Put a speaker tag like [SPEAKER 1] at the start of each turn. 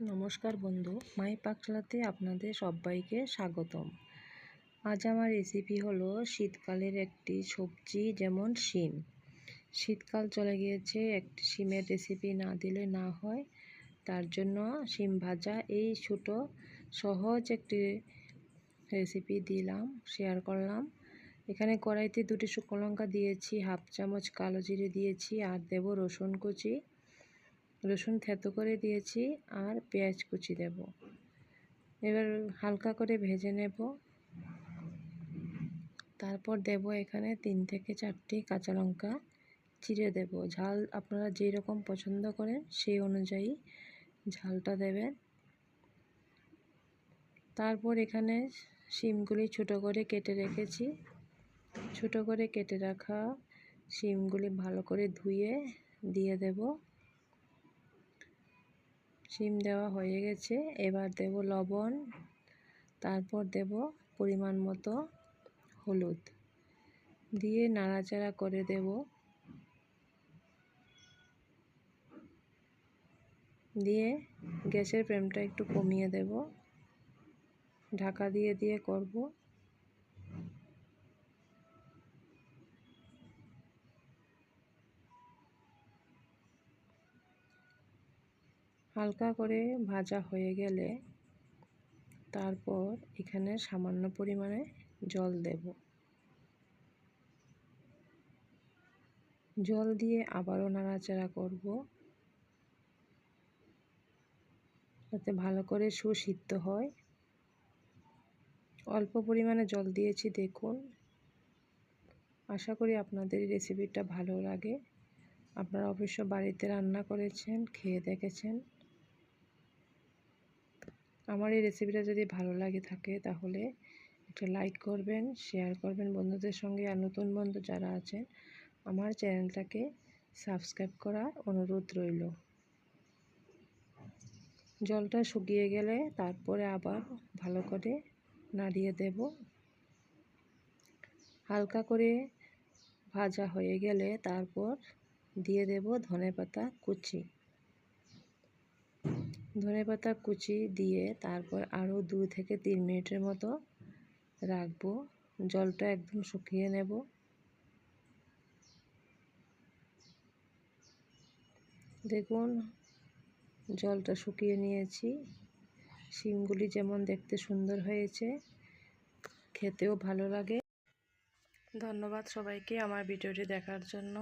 [SPEAKER 1] নমস্কার বন্ধু, মাই পাকশালাতে আপনাদের সবাইকে স্বাগতম। আজ আমার রেসিপি হলো শীতকালের একটি সবজি যেমন শিম। শীতকাল চলে গিয়েছে, একটি শিমের রেসিপি না দিলে না হয়। তার জন্য শিম ভাজা, এই ছোট সহজ একটি রেসিপি দিলাম শেয়ার করলাম। এখানে কড়াইতে দুটি শুকনো লঙ্কা দিয়েছি, হাফ চামচ কালো জিরে দিয়েছি, আর দেব রসুন কুচি। রসুন থেতো করে দিয়েছি আর পেঁয়াজ কুচি দেব। এবার হালকা করে ভেজে নেব। তারপর দেব এখানে তিন থেকে চারটি কাঁচা লঙ্কা চিড়ে দেব। ঝাল আপনারা যেই রকম পছন্দ করেন সেই অনুযায়ী ঝালটা দেবেন। তারপর এখানে শিমগুলি ছোট করে কেটে রেখেছি। ছোট করে কেটে রাখা শিমগুলি ভালো করে ধুয়ে দিয়ে দেব। শিম দেওয়া হয়ে গেছে। এবার দেব লবণ, তারপর দেব পরিমাণ মতো হলুদ। দিয়ে নাড়াচাড়া করে দেব। দিয়ে গ্যাসের ফ্লেমটা একটু কমিয়ে দেব। ঢাকা দিয়ে দিয়ে করব। হালকা করে ভাজা হয়ে গেলে তারপর এখানে সামান্য পরিমাণে জল দেব। জল দিয়ে আবারও নাড়াচাড়া করব যাতে ভালো করে সুসিদ্ধ হয়। অল্প পরিমাণে জল দিয়েছি, দেখুন। আশা করি আপনাদের এই রেসিপিটা ভালো লাগে। আপনারা অবশ্য বাড়িতে রান্না করেছেন, খেয়ে দেখেছেন। আমার এই রেসিপিটা যদি ভালো লাগে থাকে তাহলে একটা লাইক করবেন শেয়ার করবেন বন্ধুদের সঙ্গে আর নতুন বন্ধু যারা আছেন, আমার চ্যানেলটাকে সাবস্ক্রাইব করার অনুরোধ রইল। জলটা শুকিয়ে গেলে তারপরে আবার ভালো করে নাড়িয়ে দেব। হালকা করে ভাজা হয়ে গেলে তারপর দিয়ে দেব ধনে পাতা কুচি। ধনে পাতা কুচি দিয়ে তারপর আরও দু থেকে তিন মিনিটের মতো রাখব। জলটা একদম শুকিয়ে নেব। দেখুন, জলটা শুকিয়ে নিয়েছি। শিমগুলি যেমন দেখতে সুন্দর হয়েছে, খেতেও ভালো লাগে। ধন্যবাদ সবাইকে আমার ভিডিওটি দেখার জন্য।